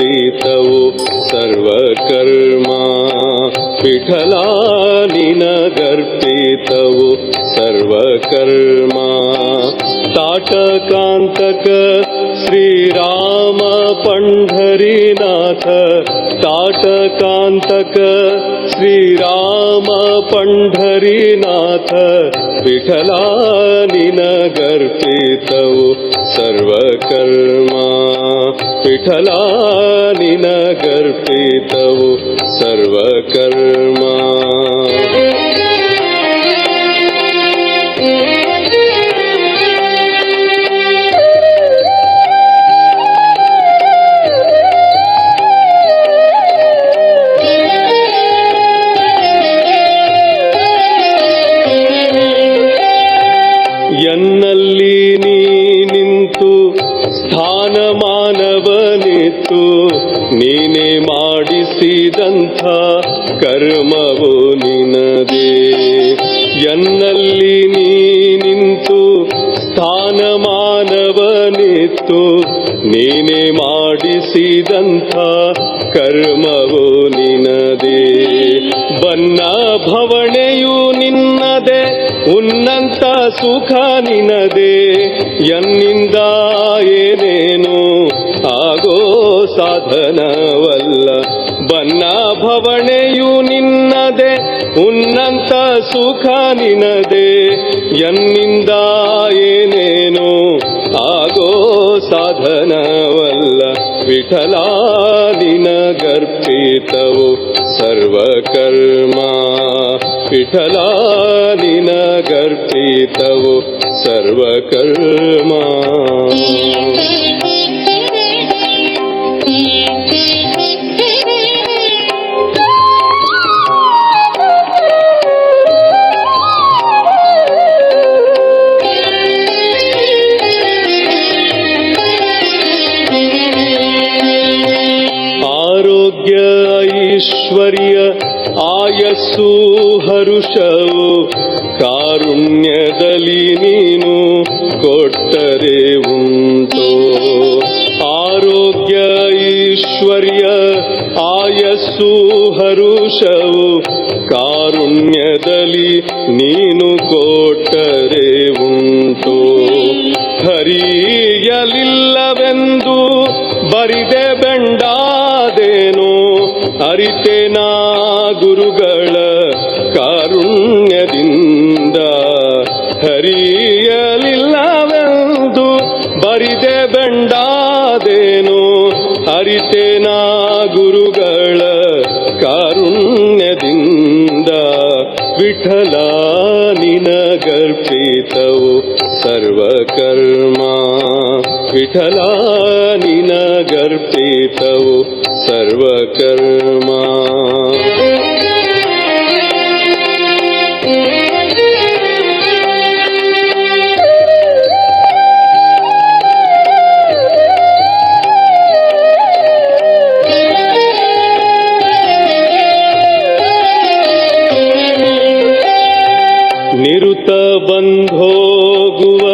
ितवो सर्वकर्मा विठलानि न विठलानिनगर्पितवो सर्वकर्मा। ताटकान्तक श्रीराम पण्ढरीनाथ टकान्तक श्रीरामपण्ढरीनाथ पिठलानि न गर्पितौ सर्वकर्मा पिठलानि न गर्पितौ सर्वकर्मा ಎನ್ನಲ್ಲಿ ನೀ ನಿಂತು ಸ್ಥಾನಮಾನವನಿತ್ತು. ನೀನೇ ಮಾಡಿಸಿದಂಥ ಕರ್ಮವು ನಿನದೇ. ಎನ್ನಲ್ಲಿ ನೀ ನಿಂತು ಸ್ಥಾನಮಾನವನಿತ್ತು. ನೀನೇ ಮಾಡಿಸಿದಂಥ ಕರ್ಮವು ನಿನದೇ. ಬನ್ನ ಭವಣೆಯು ನಿನ್ನದೆ. ಉನ್ನಂತ ಸುಖ ನಿನದೆ ಎನ್ನಿಂದ ಉನ್ನಂತ ಸುಖ ನಿನದೆ ಎನ್ನಿಂದ ಏನೇನು ಆಗೋ ಸಾಧನವಲ್ಲ ವಿಠಲ ನಿನಗರ್ಪಿತವು ಸರ್ವಕರ್ಮ. ವಿಠಲ ನಿನಗರ್ಪಿತವು ಸರ್ವಕರ್ಮ. ಆರೋಗ್ಯ ಐಶ್ವರ್ಯ ಆಯಸ್ಸು ಹರುಷವು, ಕಾರುಣ್ಯದಲ್ಲಿ ನೀನು ಕೊಟ್ಟರೆ ಉಂಟು. ಆರೋಗ್ಯ ಐಶ್ವರ್ಯ ಆಯಸ್ಸು ಹರುಷವು, ಕಾರುಣ್ಯದಲ್ಲಿ ನೀನು ಕೊಟ್ಟರೆ ಉಂಟು. ಹರಿಯಲಿಲ್ಲವೆಂದು ಬರಿದೆ ಬೆಂಡಾದೇನು ಅರಿತೆನಾ ಗುರುಗಳ ಕಾರುಣ್ಯದಿಂದ? ಹರಿಯಲಿಲ್ಲವೆಂದು ಬರಿದೆ ಬೆಂಡಾದೇನು? ಅರಿತೆನಾ ಗುರುಗಳ ಕಾರುಣ್ಯದಿಂದ? ವಿಠಲ तव सर्वकर्मा। विठलानि न गर्पितौ सर्वकर्मा। ಬಂಧೋಗುವ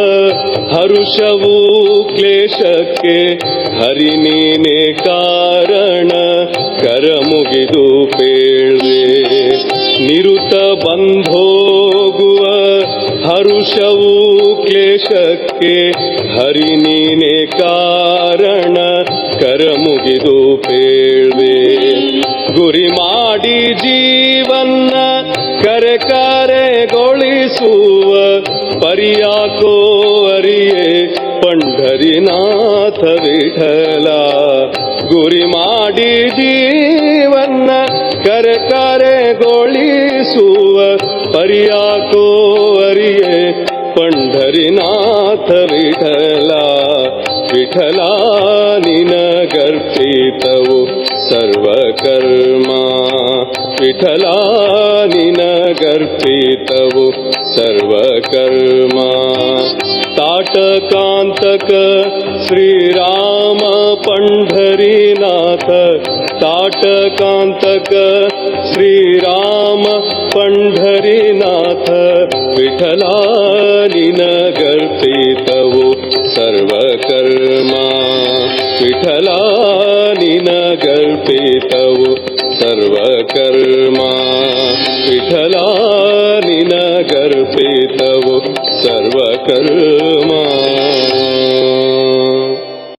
ಹರುಷವು ಕ್ಲೇಶಕ್ಕೆ ಹರಿ ನೀನೆ ಕಾರಣ. ಕರ ಮುಗಿದು ಪೇಳ್ವೆ. ನಿರುತ ಬಂಧೋಗುವ ಹರುಷವು ಕ್ಲೇಶಕ್ಕೆ ಹರಿ ನೀನೆ ಕಾರಣ. ಕರ ಮುಗಿದು ಪೇಳ್ವೆ. ಗುರಿ ಮಾಡಿ ಜೀವನ್ನ ಕರೆ ಕರೆಗೊಳಿಸುವ ಪರಿಯಾಕೋ ಅರಿಯೇ, ಪಂಡರಿನಾಥ ವಿಠಲ. ಗುರಿ ಮಾಡಿ ಜೀವನ್ನ ಕರೆ ಕರೆಗೊಳಿಸುವ ಪರಿಯಾಕೋ ಅರಿಯೇ ಪಂಢರಿನಾಥ ವಿಠಲ. ವಿಠಲ ನಿನಗರ್ಪಿತವು ಸರ್ವಕರ್ಮ. विठलानि न गर्पितवो सर्वकर्मा। ताटकान्तक श्रीराम पण्ढरीनाथ ताटकान्तक श्रीराम पण्ढरीनाथ विठलानि नगर्पितवो सर्वकर्मा। विठलानि न गर्पितव सर्वकर्मा पिठलानि नगर पीठ सर्वकर्मा।